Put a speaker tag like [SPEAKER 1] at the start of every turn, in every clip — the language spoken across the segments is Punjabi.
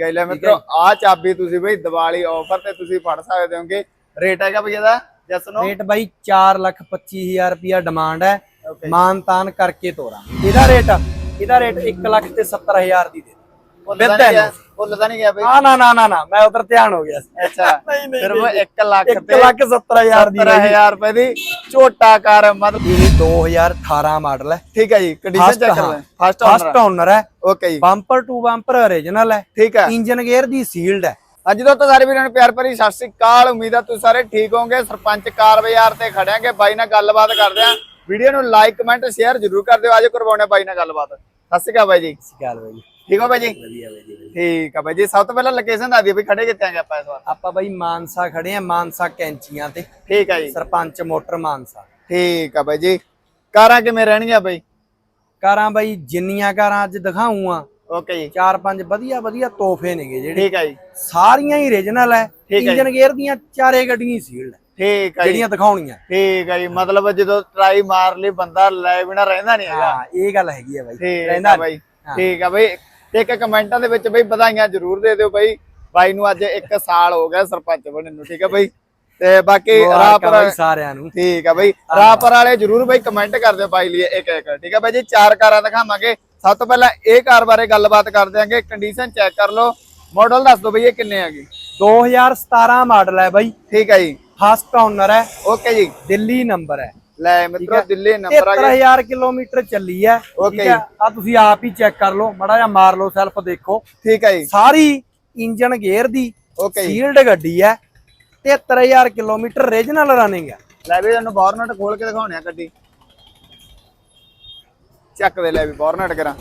[SPEAKER 1] ਗਈ ਲੈ ਮਿੱਤਰੋ ਆ ਚਾਬੀ ਤੁਸੀਂ ਬਈ ਦੀਵਾਲੀ ਆਫਰ ਤੇ ਤੁਸੀਂ ਫੜ ਸਕਦੇ ਹੋਗੇ। ਰੇਟ ਹੈਗਾ ਬਈ ਇਹਦਾ ਜਸ ਨੂੰ?
[SPEAKER 2] ਰੇਟ ਬਾਈ 425000 ਰੁਪਿਆ ਡਿਮਾਂਡ ਹੈ।
[SPEAKER 1] Okay.
[SPEAKER 2] ਮਾਨ ਤਾਨ ਕਰਕੇ ਤੋਰਾਂ ਇਹਦਾ ਰੇਟ ਇਹਦਾ ਰੇਟ 1 ਲੱਖ ਤੇ 70000 ਦੀ ਦੇ
[SPEAKER 1] ਭੁੱਲ ਤਾਂ ਨਹੀਂ ਗਿਆ ਭੁੱਲ ਤਾਂ ਨਹੀਂ ਗਿਆ ਬਈ।
[SPEAKER 2] ਆ ਨਾ ਨਾ ਨਾ ਨਾ ਮੈਂ ਉਧਰ ਧਿਆਨ ਹੋ ਗਿਆ ਸੀ।
[SPEAKER 1] ਅੱਛਾ
[SPEAKER 2] ਨਹੀਂ, ਨਹੀਂ,
[SPEAKER 1] ਸਿਰਫ
[SPEAKER 2] ਨਹੀਂ।
[SPEAKER 1] 1 ਲੱਖ
[SPEAKER 2] 1
[SPEAKER 1] ਤੇ
[SPEAKER 2] ਲੱਖ 70000 ਦੀ ਹੈ ਜੀ।
[SPEAKER 1] 17000 ਰੁਪਏ ਦੀ ਝੋਟਾ ਕਾਰ ਮਤਲਬ
[SPEAKER 2] ਇਹ 2018 ਮਾਡਲ ਹੈ।
[SPEAKER 1] ਠੀਕ ਹੈ ਜੀ ਕੰਡੀਸ਼ਨ ਚੈੱਕ ਕਰ ਲੈ ਫਸਟ
[SPEAKER 2] ਫਸਟ ਓਨਰ ਹੈ।
[SPEAKER 1] ਓਕੇ ਜੀ।
[SPEAKER 2] ਬੰਪਰ ਟੂ ਬੰਪਰ origignal ਹੈ।
[SPEAKER 1] ਠੀਕ ਹੈ।
[SPEAKER 2] ਇੰਜਨ ਗੇਅਰ ਦੀ ਸੀਲਡ ਹੈ।
[SPEAKER 1] ਅੱਜ ਤੋਂ ਸਾਰੇ ਵੀਰਾਂ ਨੂੰ ਪਿਆਰ ਭਰੀ ਸਤਿ ਸ੍ਰੀ ਅਕਾਲ। ਉਮੀਦ ਆ ਤੁਸੀਂ ਸਾਰੇ ਠੀਕ ਹੋਵੋਗੇ। ਸਰਪੰਚ ਕਾਰ ਬਾਜ਼ਾਰ ਤੇ ਖੜਿਆਂਗੇ। ਬਾਈ ਨਾਲ ਗੱਲਬਾਤ ਕਰਦੇ ਆਂ ਵੀਡੀਓ ਨੂੰ ਲਾਈਕ ਕਮੈਂਟ ਸ਼ੇਅਰ ਜ਼ਰੂਰ ਕਰ ਦਿਓ। ਅੱਜ ਕਰਵਾਉਣੇ ਬਾਈ ਨਾਲ ਗੱਲਬਾਤ। ਸਤਿ ਸ੍ਰੀ ਅਕਾਲ ਬਾਈ ਜੀ।
[SPEAKER 2] ਸਿਕਾਲ ਬਾਈ ਜੀ।
[SPEAKER 1] ਠੀਕ ਹੋ ਬਾਈ ਜੀ
[SPEAKER 2] ਵਧੀਆ
[SPEAKER 1] ਠੀਕ ਆ ਬਾਈ ਜੀ ਸਭ ਤੋਂ ਪਹਿਲਾਂ ਲੋਕੇਸ਼ਨ ਦੱਸ ਦਿਓ ਵੀ ਖੜੇ ਕਿੱਥੇ ਆਂਗੇ ਆਪਾਂ ਇਸ ਵਾਰ?
[SPEAKER 2] ਆਪਾਂ ਬਾਈ ਮਾਨਸਾ ਖੜੇ ਆ ਮਾਨਸਾ ਕੈਂਚੀਆਂ ਤੇ।
[SPEAKER 1] ਠੀਕ ਆ ਜੀ।
[SPEAKER 2] ਸਰਪੰਚ ਮੋਟਰ ਮਾਨਸਾ।
[SPEAKER 1] ਠੀਕ ਆ ਬਾਈ ਜੀ ਕਾਰਾਂ ਕਿਵੇਂ ਰਹਿਣਗੀਆਂ ਬਾਈ?
[SPEAKER 2] ਕਾਰਾਂ ਬਾਈ ਜਿੰਨੀਆਂ ਕਾਰਾਂ ਅੱਜ ਦਿਖਾਉਂਗਾ
[SPEAKER 1] ਓਕੇ ਜੀ।
[SPEAKER 2] ਚਾਰ ਪੰਜ ਵਧੀਆ ਵਧੀਆ ਤੋਹਫੇ ਨੇਗੇ ਜਿਹੜੇ।
[SPEAKER 1] ਠੀਕ ਆ ਜੀ।
[SPEAKER 2] ਸਾਰੀਆਂ ਹੀ origignal ਹੈ
[SPEAKER 1] ਠੀਕ ਹੈ
[SPEAKER 2] ਇੰਜਨ ਗੇਅਰ ਦੀਆਂ ਚਾਰੇ ਗੱਡੀਆਂ ਹੀ ਸੀਲਡ
[SPEAKER 1] ਠੀਕ ਆ ਜੀ।
[SPEAKER 2] ਜਿਹੜੀਆਂ ਦਿਖਾਉਣੀਆਂ।
[SPEAKER 1] ਠੀਕ ਆ ਜੀ। ਮਤਲਬ ਜਦੋਂ ਟਰਾਈ ਮਾਰ ਲਈ ਬੰਦਾ ਲੈ ਬਿਨਾ ਰਹਿੰਦਾ ਨਹੀਂ ਹੈਗਾ।
[SPEAKER 2] ਹਾਂ ਇਹ ਗੱਲ ਹੈਗੀ ਆ ਬਾਈ।
[SPEAKER 1] ਠੀਕ
[SPEAKER 2] ਰਹਿੰਦਾ
[SPEAKER 1] ਆ ਬਾਈ। ਠੀਕ ਆ ਬਾਈ। ਤੇ ਇੱਕ ਕਮੈਂਟਾਂ ਦੇ ਵਿੱਚ ਬਈ ਵਧਾਈਆਂ ਜ਼ਰੂਰ ਦੇ ਦਿਓ ਬਾਈ। ਬਾਈ ਨੂੰ ਅੱਜ 1 ਸਾਲ ਹੋ ਗਿਆ ਸਰਪੰਚ ਬਣਨ ਨੂੰ ਠੀਕ ਆ ਬਾਈ? ਤੇ ਬਾਕੀ
[SPEAKER 2] ਬਾਈ ਸਾਰਿਆਂ ਨੂੰ।
[SPEAKER 1] ਠੀਕ ਆ ਬਾਈ। ਰਾਪਰ ਵਾਲੇ ਜ਼ਰੂਰ ਬਾਈ ਕਮੈਂਟ ਕਰ ਦਿਓ ਬਾਈ ਲਈ ਇੱਕ ਇੱਕ ਠੀਕ ਆ ਬਾਈ ਜੀ? ਚਾਰ ਕਾਰਾਂ ਦਿਖਾਵਾਂਗੇ। ਸਭ ਤੋਂ ਪਹਿਲਾਂ ਇਹ ਕਾਰ ਬਾਰੇ ਗੱਲਬਾਤ ਕਰ ਦਿਆਂਗੇ। ਕੰਡੀਸ਼ਨ ਚੈੱਕ ਕਰ ਲਓ। ਮਾਡਲ ਦੱਸ ਦਿਓ ਬਈ ਇਹ ਕਿੰਨੇ ਹੈਗੇ
[SPEAKER 2] 2017 ਮਾਡਲ ਹੈ ਬਾਈ।
[SPEAKER 1] ਠੀਕ ਆ ਜੀ।
[SPEAKER 2] ਫਸਟ ਓਨਰ ਹੈ।
[SPEAKER 1] ਓਕੇ ਜੀ।
[SPEAKER 2] ਦਿੱਲੀ ਨੰਬਰ ਹੈ।
[SPEAKER 1] ਲੈ ਮਿੱਤਰੋ ਦਿੱਲੀ ਨੰਬਰ ਆ ਗਿਆ।
[SPEAKER 2] 73000 ਕਿਲੋਮੀਟਰ ਚੱਲੀ ਹੈ
[SPEAKER 1] Okay
[SPEAKER 2] ਆ ਤੁਸੀਂ ਆਪ ਹੀ ਚੈੱਕ ਕਰ ਲਓ ਮੜਾ ਜਾਂ ਮਾਰ ਲਓ ਸੈਲਫ ਦੇਖੋ।
[SPEAKER 1] ਠੀਕ ਆ ਜੀ।
[SPEAKER 2] ਸਾਰੀ ਇੰਜਨ ਗੇਅਰ ਦੀ
[SPEAKER 1] ਓਕੇ
[SPEAKER 2] ਸੀਲਡ ਗੱਡੀ ਹੈ 73000 ਕਿਲੋਮੀਟਰ origignal ਰਨਿੰਗ ਹੈ।
[SPEAKER 1] ਲੈ ਵੀ ਤੁਹਾਨੂੰ ਬੋਰਨਟ ਖੋਲ ਕੇ ਦਿਖਾਉਣੇ ਆ ਗੱਡੀ। ਚੱਕ ਦੇ ਲੈ ਵੀ ਬੋਰਨਟ ਕਰਾਂ।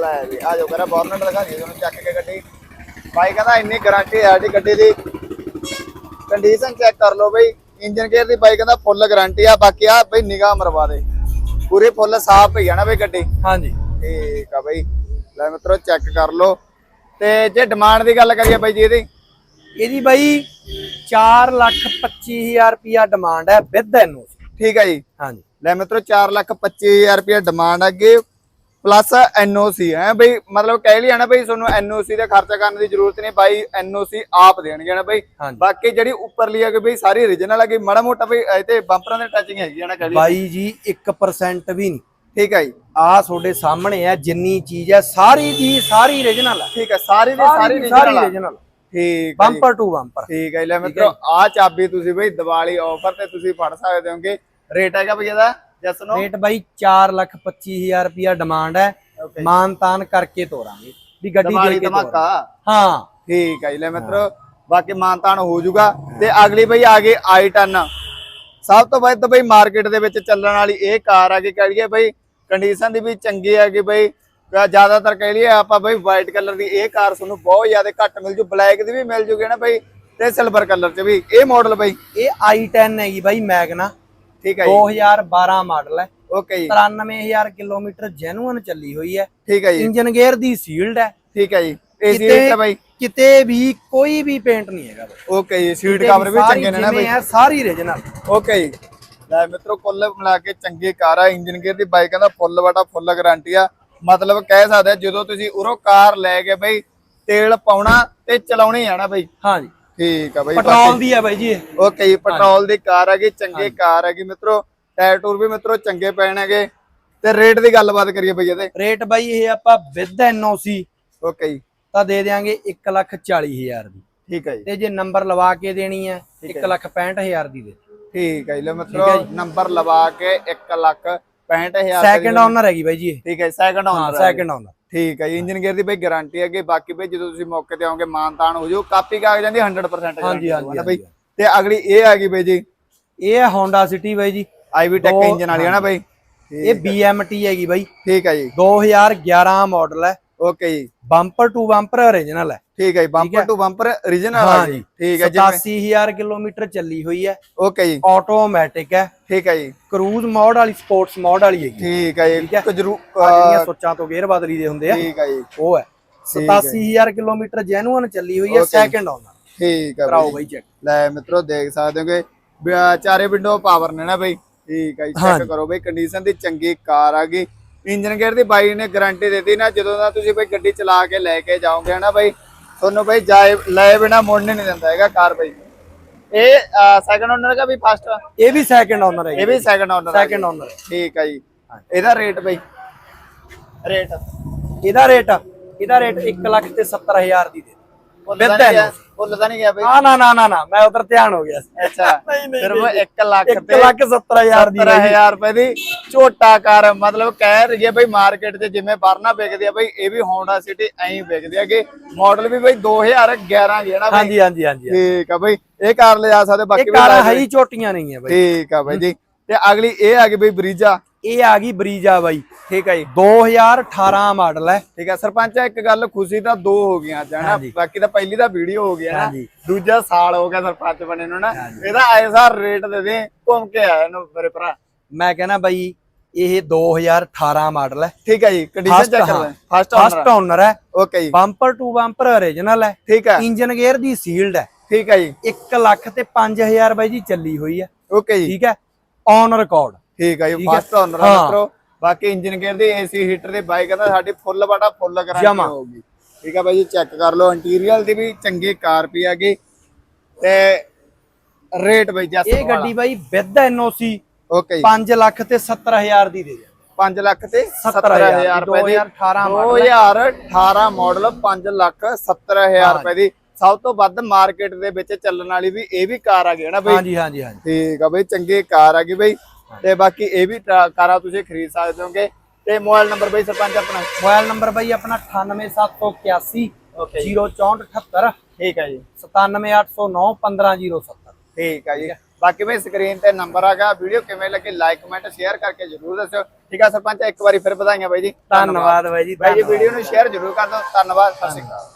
[SPEAKER 1] ਲੈ ਵੀ ਆ ਜਾਓ ਕਰਾ ਬੋਰਨਟ ਦਿਖਾ ਦਿਓ ਤੁਹਾਨੂੰ ਚੱਕ ਕੇ ਗੱਡੀ। ਬਾਈ ਕਹਿੰਦਾ ਇੰਨੀ ਗਾਰੰਟੀ ਹੈ ਸਾਡੀ ਗੱਡੀ ਦੀ। ਕੰਡੀਸ਼ਨ ਚੈੱਕ ਕਰ ਲਓ ਬਈ। ਇੰਜਨ ਗੇਅਰ ਦੀ ਬਾਈ ਕਹਿੰਦਾ ਫੁੱਲ ਗਾਰੰਟੀ ਆ ਬਾਕੀ ਆ ਬਈ ਨਿਗਾਹ ਮਰਵਾ ਦੇ। ਪੂਰੀ ਫੁੱਲ ਸਾਫ਼ ਪਈ ਆ ਨਾ ਬਈ ਗੱਡੀ।
[SPEAKER 2] ਹਾਂਜੀ।
[SPEAKER 1] ਠੀਕ ਆ ਬਈ। ਲੈ ਮਿੱਤਰੋ ਚੈੱਕ ਕਰ ਲਓ। ਤੇ ਜੇ ਡਿਮਾਂਡ ਦੀ ਗੱਲ ਕਰੀਏ ਬਾਈ ਜੀ ਇਹਦੀ?
[SPEAKER 2] ਇਹਦੀ ਬਾਈ 425000 ਰੁਪਿਆ ਡਿਮਾਂਡ ਹੈ ਵਿਦ ਐਨਓਸੀ
[SPEAKER 1] ਠੀਕ ਆ ਜੀ।
[SPEAKER 2] ਹਾਂਜੀ।
[SPEAKER 1] ਲੈ ਮਿੱਤਰੋ 425000 ਰੁਪਏ ਡਿਮਾਂਡ ਅੱਗੇ। ਪਲੱਸ ਐਨਓਸੀ ਹੈ। ਬਈ ਮਤਲਬ ਕਹਿ ਲਿਆ ਨਾ ਬਈ ਤੁਹਾਨੂੰ ਐਨਓਸੀ ਦਾ ਖਰਚਾ ਕਰਨ ਦੀ ਜ਼ਰੂਤ ਨਹੀਂ ਬਾਈ ਐਨਓਸੀ ਆਪ ਦੇਣਗੇ ਨਾ ਬਈ। ਬਾਕੀ ਜਿਹੜੀ ਉੱਪਰਲੀ ਹੈ ਕਿ ਬਈ ਸਾਰੀ origignal ਹੈਗੀ ਮਾੜਾ ਮੋਟਾ ਬਈ ਇਹ ਤੇ ਬੰਪਰਾਂ ਦੇ ਟੱਚਿੰਗ ਹੈਗੀ ਆ ਨਾ ਕਹਿ ਲਈ
[SPEAKER 2] ਬਾਈ ਜੀ 1% ਵੀ ਨਹੀਂ।
[SPEAKER 1] ਠੀਕ ਹੈ ਜੀ।
[SPEAKER 2] ਆ ਤੁਹਾਡੇ ਸਾਹਮਣੇ ਹੈ ਜਿੰਨੀ ਚੀਜ਼ ਹੈ ਸਾਰੀ ਦੀ ਸਾਰੀ origignal ਹੈ
[SPEAKER 1] ਠੀਕ ਹੈ ਸਾਰੀ ਦੀ ਸਾਰੀ origignal ਆ। ਠੀਕ।
[SPEAKER 2] ਬੰਪਰ ਟੂ ਬੰਪਰ
[SPEAKER 1] ਠੀਕ ਹੈ ਲੈ ਮਿੱਤਰੋ ਆ ਚਾਬੀ ਤੁਸੀਂ ਬਈ ਦੀਵਾਲੀ ਆਫਰ ਤੇ ਤੁਸੀਂ ਫੜ ਸਕਦੇ ਹੋਗੇ। ਰੇਟ ਹੈਗਾ ਬਈ ਇਹਦਾ ਜਸ ਨੂੰ
[SPEAKER 2] ਰੇਟ ਬਾਈ 425000 ਰੁਪਿਆ ਡਿਮਾਂਡ ਹੈ।
[SPEAKER 1] Okay।
[SPEAKER 2] ਮਾਨ ਤਾਨ ਕਰਕੇ ਤੋਰਾਂਗੇ। ਵੀ ਗੱਡੀ ਦੇ ਕੇ
[SPEAKER 1] ਧਮਾਕਾ।
[SPEAKER 2] ਹਾਂ।
[SPEAKER 1] ਠੀਕ ਹੈ ਜੀ ਲੈ ਮਿੱਤਰੋ ਬਾਕੀ ਮਾਨਤਾਨ ਹੋ ਜਾਊਗਾ। ਤੇ ਅਗਲੀ ਬਈ ਆ ਗਈ i10 ਸਭ ਤੋਂ ਵੱਧ ਬਈ ਮਾਰਕੀਟ ਦੇ ਵਿੱਚ ਚੱਲਣ ਵਾਲੀ ਇਹ ਕਾਰ ਆ ਗਈ ਕਹਿ ਲਈਏ ਬਈ ਕੰਡੀਸ਼ਨ ਦੀ ਵੀ ਚੰਗੀ ਹੈ ਕਿ ਬਈ। ਜ਼ਿਆਦਾਤਰ ਕਹਿ ਲਈਏ ਆਪਾਂ ਬਈ ਵਾਈਟ ਕਲਰ ਦੀ ਇਹ ਕਾਰ ਤੁਹਾਨੂੰ ਬਹੁਤ ਜ਼ਿਆਦਾ ਘੱਟ ਮਿਲ ਜੂ ਬਲੈਕ ਦੀ ਵੀ ਮਿਲ ਜੂਗੀ ਨਾ ਬਈ ਤੇ ਸਿਲਵਰ ਕਲਰ ਚ ਵੀ। ਇਹ ਮਾਡਲ ਬਈ।
[SPEAKER 2] ਇਹ i10 ਹੈਗੀ ਬਾਈ ਮੈਗਨਾ
[SPEAKER 1] ਠੀਕ ਹੈ ਜੀ।
[SPEAKER 2] 2012 ਮਾਡਲ ਹੈ।
[SPEAKER 1] ਓਕੇ ਜੀ।
[SPEAKER 2] 93000 ਕਿਲੋਮੀਟਰ ਜੈਨੂਅਨ ਚੱਲੀ ਹੋਈ ਹੈ।
[SPEAKER 1] ਠੀਕ ਹੈ ਜੀ।
[SPEAKER 2] ਇੰਜਨ ਗੇਅਰ ਦੀ ਸੀਲਡ ਹੈ।
[SPEAKER 1] ਠੀਕ ਹੈ ਜੀ। ਏਸੀ
[SPEAKER 2] ਕਿਤੇ
[SPEAKER 1] ਹੈ ਬਈ।
[SPEAKER 2] ਕਿਤੇ ਵੀ ਕੋਈ ਵੀ ਪੇਂਟ ਨਹੀਂ ਹੈਗਾ
[SPEAKER 1] ਓਕੇ ਜੀ ਸੀਟ ਕਵਰ ਵੀ ਚੰਗੇ ਨੇ ਨਾ ਬਈ।
[SPEAKER 2] ਸਾਰੀ origignal
[SPEAKER 1] ਓਕੇ ਜੀ। ਲੈ ਮਿੱਤਰੋ ਕੁੱਲ ਮਿਲਾ ਕੇ ਚੰਗੀ ਕਾਰ ਆ। ਇੰਜਨ ਗੇਅਰ ਦੀ ਬਾਈਕਾਂ ਦਾ ਫੁੱਲ ਬਟਾ ਫੁੱਲ ਗਾਰੰਟੀ ਆ। ਮਤਲਬ ਕਹਿ ਸਕਦੇ ਜਦੋਂ ਤੁਸੀਂ ਉਰੋਂ ਕਾਰ ਲੈ ਕੇ ਬਈ ਤੇਲ ਪਾਉਣਾ ਤੇ ਚਲਾਉਣੀ ਆ ਨਾ ਬਈ।
[SPEAKER 2] ਹਾਂਜੀ
[SPEAKER 1] ਠੀਕ ਆ ਬਈ
[SPEAKER 2] ਪੈਟਰੋਲ ਦੀ ਹੈ ਬਾਈ ਜੀ।
[SPEAKER 1] ਓਕੇ ਜੀ ਪੈਟਰੋਲ ਦੀ ਕਾਰ ਹੈਗੀ ਚੰਗੀ ਕਾਰ ਹੈਗੀ ਮਿੱਤਰੋ ਟਾਇਰ ਟੂਰ ਵੀ ਮਿੱਤਰੋ ਚੰਗੇ ਪੈਣਗੇ। ਤੇ ਰੇਟ ਦੀ ਗੱਲਬਾਤ ਕਰੀਏ ਬਈ ਇਹਦੇ।
[SPEAKER 2] ਰੇਟ ਬਾਈ ਇਹ ਆਪਾਂ ਵਿਦ ਐਨਓਸੀ
[SPEAKER 1] ਓਕੇ ਜੀ।
[SPEAKER 2] ਤਾਂ ਦੇ ਦੇਾਂਗੇ 140000 ਦੀ।
[SPEAKER 1] ਠੀਕ ਹੈ ਜੀ।
[SPEAKER 2] ਤੇ ਜੇ ਨੰਬਰ ਲਵਾ ਕੇ ਦੇਣੀ ਹੈ 165000 ਦੀ ਦੇ
[SPEAKER 1] ਠੀਕ ਹੈ ਜੀ ਲੈ ਮਿੱਤਰੋ ਨੰਬਰ ਲਵਾ ਕੇ 1 ਲੱਖ 65000
[SPEAKER 2] ਸੈਕੰਡ ਓਨਰ ਹੈਗੀ ਬਾਈ ਜੀ
[SPEAKER 1] ਠੀਕ ਹੈ ਸੈਕੰਡ
[SPEAKER 2] ਹਾਂ
[SPEAKER 1] ਆਨਰ
[SPEAKER 2] ਸੈਕੰਡ ਓਨਰ
[SPEAKER 1] ਠੀਕ ਹੈ ਜੀ ਇੰਜਨ ਗੇਅਰ ਦੀ ਬਈ ਗਾਰੰਟੀ ਹੈਗੀ ਬਾਕੀ ਬਈ ਜਦੋਂ ਤੁਸੀਂ ਮੌਕੇ ਤੇ ਆਓਗੇ ਮਾਨਤਾਨ ਹੋ ਜਾਓ ਕਾਪੀ ਕਾਗਜ਼ਾਂ ਦੀ 100%
[SPEAKER 2] ਹਾਂਜੀ, ਹਾਂਜੀ,
[SPEAKER 1] ਬਈ। ਤੇ ਅਗਲੀ ਇਹ ਆ ਗਈ ਬਈ ਜੀ।
[SPEAKER 2] ਇਹ ਹੈ Honda City ਬਾਈ ਜੀ।
[SPEAKER 1] ਆਈਵੀ ਟੈਕ ਇੰਜਨ ਵਾਲੀ ਹੈ ਨਾ ਬਈ।
[SPEAKER 2] ਇਹ BMT ਹੈਗੀ ਬਾਈ।
[SPEAKER 1] ਠੀਕ ਹੈ ਜੀ।
[SPEAKER 2] 2011 ਮਾਡਲ ਹੈ
[SPEAKER 1] ਓਕੇ ਜੀ।
[SPEAKER 2] ਬੰਪਰ ਟੂ ਬੰਪਰ origignal ਹੈ।
[SPEAKER 1] ਠੀਕ ਹੈ ਜੀ ਬੰਪਰ ਟੂ ਬੰਪਰ origignal
[SPEAKER 2] ਹਾਂ
[SPEAKER 1] ਜੀ
[SPEAKER 2] ਜੀ।
[SPEAKER 1] ਠੀਕ ਹੈ ਜਿਵੇਂ
[SPEAKER 2] 87000 ਕਿਲੋਮੀਟਰ ਚੱਲੀ ਹੋਈ ਹੈ।
[SPEAKER 1] ਓਕੇ ਜੀ।
[SPEAKER 2] ਆਟੋਮੈਟਿਕ ਹੈ।
[SPEAKER 1] ਠੀਕ ਹੈ ਜੀ।
[SPEAKER 2] ਕਰੂਜ਼ ਮੋਡ ਵਾਲੀ ਸਪੋਰਟਸ ਮੋਡ ਵਾਲੀ
[SPEAKER 1] ਠੀਕ ਹੈ ਜੀ
[SPEAKER 2] ਠੀਕ ਹੈ। ਆਹ ਜਿਹੜੀਆਂ ਸੁੱਚਾਂ ਤੋਂ ਗੇਅਰ ਬਦਲੀ ਦੇ ਹੁੰਦੇ ਆ।
[SPEAKER 1] ਠੀਕ ਹੈ ਜੀ।
[SPEAKER 2] ਉਹ ਹੈ। 87000 ਕਿਲੋਮੀਟਰ ਜੈਨੂਅਨ ਚੱਲੀ ਹੋਈ ਹੈ ਸੈਕੰਡ ਓਨਰ
[SPEAKER 1] ਠੀਕ ਹੈ
[SPEAKER 2] ਕਰਾਓ
[SPEAKER 1] ਬਈ।
[SPEAKER 2] ਚੈੱਕ
[SPEAKER 1] ਲੈ ਮਿੱਤਰੋ ਦੇਖ ਸਕਦੇ ਵੀ ਆਹ ਚਾਰੇ ਵਿੰਡੋ ਪਾਵਰ ਨੇ ਨਾ ਬਈ। ਠੀਕ ਹੈ ਜੀ ਚੈੱਕ ਕਰੋ ਬਈ ਕੰਡੀਸ਼ਨ ਦੀ ਚੰਗੀ ਕਾਰ ਆ ਗਈ। ਇੰਜਨ ਗੇਅਰ ਦੀ ਬਾਈ ਨੇ ਗਾਰੰਟੀ ਦਿੱਤੀ ਨਾ ਜਦੋਂ ਦਾ ਤੁਸੀਂ ਬਈ ਗੱਡੀ ਚਲਾ ਕੇ ਲੈ ਕੇ ਜਾਓਗੇ ਹਨਾ ਬਈ ਤੁਹਾਨੂੰ ਬਈ ਜਾਏ ਲੈ ਬਿਨਾ ਮੁੜਨ ਨਹੀਂ ਦਿੰਦਾ ਹੈਗਾ ਕਾਰ ਬਈ। ਇਹ ਸੈਕੰਡ ਓਨਰ ਦਾ ਵੀ ਫਸਟ
[SPEAKER 2] ਇਹ ਵੀ ਸੈਕਿੰਡ ਓਨਰ ਹੈ
[SPEAKER 1] ਇਹ ਵੀ ਸੈਕੰਡ ਓਨਰ
[SPEAKER 2] ਸੈਕਿੰਡ ਓਨਰ
[SPEAKER 1] ਠੀਕ ਆ ਜੀ। ਇਹਦਾ ਰੇਟ ਬਈ? ਰੇਟ
[SPEAKER 2] ਇਹਦਾ ਰੇਟ ਇਹਦਾ ਰੇਟ 1 ਲੱਖ ਤੇ 70000 ਦੀ ਦੇ With
[SPEAKER 1] ਨਹੀਂ ਗਿਆ ਨਹੀਂ ਬਈ?
[SPEAKER 2] ਆ ਨਾ ਨਾ ਨਾ ਨਾ ਮੈਂ ਉਧਰ ਧਿਆਨ ਹੋ ਗਿਆ
[SPEAKER 1] ਅੱਛਾ।
[SPEAKER 2] ਨਹੀਂ, ਨਹੀਂ,
[SPEAKER 1] ਸਿਰਫ
[SPEAKER 2] ਨਹੀਂ।
[SPEAKER 1] 1 ਲੱਖ
[SPEAKER 2] 1
[SPEAKER 1] ਤੇ
[SPEAKER 2] ਲੱਖ 70000 ਦੀ ਹੈ ਜੀ।
[SPEAKER 1] 17000 ਰੁਪਏ ਦੀ ਝੋਟਾ ਕਾਰ ਮਤਲਬ ਕਹਿ ਰਹੀ ਹੈ ਬਈ ਮਾਰਕੀਟ 'ਚ ਜਿਵੇਂ ਵਰਨਾ ਵਿਕਦੀ ਆ ਬਈ ਇਹ ਵੀ ਹੋਂਡਾ ਸਿਟੀ ਐਂ ਵਿਕਦੀ ਆ ਕਿ ਮਾਡਲ ਵੀ ਬਈ 2011 ਦੀ ਹੈ ਨਾ ਬਈ।
[SPEAKER 2] ਹਾਂਜੀ ਹਾਂਜੀ ਹਾਂਜੀ
[SPEAKER 1] ਠੀਕ ਆ ਬਈ। ਇਹ ਕਾਰ ਲਿਜਾ ਸਕਦੇ ਬਾਕੀ
[SPEAKER 2] ਇਹ
[SPEAKER 1] ਵੀ
[SPEAKER 2] ਕਾਰਾਂ
[SPEAKER 1] ਲੈ
[SPEAKER 2] ਹੈ। ਹੀ ਝੋਟੀਆਂ ਨਹੀਂ ਹੈ ਬਾਈ।
[SPEAKER 1] ਠੀਕ ਆ ਬਈ ਜੀ। ਤੇ ਅਗਲੀ ਇਹ ਆ ਗਈ ਬਈ ਬਰੀਜਾ।
[SPEAKER 2] ਇਹ ਆ ਗਈ ਬਰੀਜਾ ਬਾਈ
[SPEAKER 1] ਠੀਕ ਆ ਜੀ।
[SPEAKER 2] 2018 ਮਾਡਲ ਹੈ
[SPEAKER 1] ਠੀਕ ਆ। ਸਰਪੰਚ ਇੱਕ ਗੱਲ ਖੁਸ਼ੀ ਤਾਂ ਦੋ ਹੋ ਗਈਆਂ ਅੱਜ ਹਨਾ। ਬਾਕੀ ਤਾਂ ਪਹਿਲੀ ਤਾਂ ਵੀਡੀਓ ਹੋ ਗਿਆ ਨਾ। ਦੂਜਾ ਸਾਲ ਹੋ ਗਿਆ ਸਰਪੰਚ ਬਣੇ ਨੂੰ ਨਾ। ਇਹਦਾ ਐਸਾ ਰੇਟ ਦੇ ਦੇ ਘੁੰਮ ਕੇ ਆਇਆ ਇਹਨੂੰ ਮੇਰੇ ਭਰਾ।
[SPEAKER 2] ਮੈਂ ਕਹਿੰਦਾ ਬਾਈ ਇਹ 2018 ਮਾਡਲ ਹੈ।
[SPEAKER 1] ਠੀਕ ਹੈ ਜੀ ਕੰਡੀਸ਼ਨ ਚੈੱਕ ਕਰ ਲੈ। ਫਸਟ
[SPEAKER 2] ਫਸਟ ਓਨਰ ਹੈ।
[SPEAKER 1] ਓਕੇ ਜੀ।
[SPEAKER 2] ਬੰਪਰ ਟੂ ਬੰਪਰ origignal ਹੈ।
[SPEAKER 1] ਠੀਕ ਹੈ
[SPEAKER 2] ਇੰਜਨ ਗੇਅਰ ਦੀ ਸੀਲਡ ਹੈ।
[SPEAKER 1] ਠੀਕ ਹੈ ਜੀ।
[SPEAKER 2] 1 ਲੱਖ ਤੇ 5000 ਬਾਈ ਜੀ ਚੱਲੀ ਹੋਈ ਹੈ।
[SPEAKER 1] ਓਕੇ ਜੀ।
[SPEAKER 2] ਠੀਕ ਹੈ। ਔਨ ਰਿਕਾਰਡ
[SPEAKER 1] ਠੀਕ ਹੈ ਜੀ। ਫਸਟ ਓਨਰ
[SPEAKER 2] ਹਾਂ।
[SPEAKER 1] ਮਿੱਤਰੋ। ਬਾਕੀ ਇੰਜਨ ਗੇਅਰ ਦੀ ਏਸੀ ਹੀਟਰ ਦੀ ਬਾਈਕ ਕਹਿੰਦਾ ਸਾਡੀ ਫੁੱਲ ਬਾਟਾ ਫੁੱਲ ਗਾਰੰਟੀ। ਹੋਊਗੀ। ਠੀਕ ਹੈ ਬਾਈ ਜੀ ਚੈੱਕ ਕਰ ਲਓ ਇੰਟੀਰੀਅਰ ਦੀ ਵੀ ਚੰਗੀ ਕਾਰ ਪਈ ਹੈਗੀ। ਤੇ ਰੇਟ ਬਈ ਜਸ
[SPEAKER 2] ਇਹ ਗੱਡੀ ਬਾਈ ਵਿਦ ਐਨਓਸੀ
[SPEAKER 1] ਓਕੇ ਜੀ।
[SPEAKER 2] 5 ਲੱਖ ਤੇ 70000 ਦੀ ਦੇ ਦੇ
[SPEAKER 1] 5 ਲੱਖ ਤੇ
[SPEAKER 2] 17,000
[SPEAKER 1] 17000 ਰੁਪਏ ਦੀ।
[SPEAKER 2] 2018 ਮਾਡਲ
[SPEAKER 1] 2018 ਮਾਡਲ 5 ਲੱਖ 70000 ਰੁਪਏ ਦੀ। ਸਭ ਤੋਂ ਵੱਧ ਮਾਰਕੀਟ ਦੇ ਵਿੱਚ ਚੱਲਣ ਵਾਲੀ ਵੀ ਇਹ ਵੀ ਕਾਰ ਆ ਗਈ ਹੈ ਨਾ ਬਈ?
[SPEAKER 2] ਹਾਂਜੀ ਹਾਂਜੀ ਹਾਂਜੀ।
[SPEAKER 1] ਠੀਕ ਆ ਬਈ ਚੰਗੀ ਕਾਰ ਆ ਗਈ ਬਈ। ਤੇ ਬਾਕੀ ਇਹ ਵੀ ਕਾਰਾਂ ਤੁਸੀਂ ਖਰੀਦ ਸਕਦੇ ਹੋਗੇ। ਤੇ ਮੋਬਾਈਲ ਨੰਬਰ ਬਈ ਸਰਪੰਚ ਆਪਣਾ?
[SPEAKER 2] ਮੋਬਾਈਲ ਨੰਬਰ ਬਾਈ ਆਪਣਾ 98781
[SPEAKER 1] ਓਕੇ
[SPEAKER 2] 06478
[SPEAKER 1] ਠੀਕ ਹੈ ਜੀ।
[SPEAKER 2] 97809 15070
[SPEAKER 1] ਠੀਕ ਆ ਜੀ। ਬਾਕੀ ਬਈ ਸਕਰੀਨ ਤੇ ਨੰਬਰ ਆਗਾ ਵੀਡੀਓ ਕਿਵੇਂ ਲੱਗੀ ਲਾਈਕ ਕਮੈਂਟ ਸ਼ੇਅਰ ਕਰਕੇ ਜਰੂਰ ਦੱਸਿਓ। ਠੀਕ ਆ ਸਰਪੰਚ ਇੱਕ ਵਾਰੀ ਫਿਰ ਵਧਾਈਆਂ ਬਾਈ ਜੀ।
[SPEAKER 2] ਧੰਨਵਾਦ। ਬਾਈ ਜੀ
[SPEAKER 1] ਬਾਈ ਜੀ
[SPEAKER 2] ਧੰਨਵਾਦ।
[SPEAKER 1] ਵੀਡੀਓ ਨੂੰ ਸ਼ੇਅਰ ਜਰੂਰ ਕਰ ਦਿਓ। ਧੰਨਵਾਦ ਸਤਿ ਸ਼੍ਰੀ ਅਕਾਲ।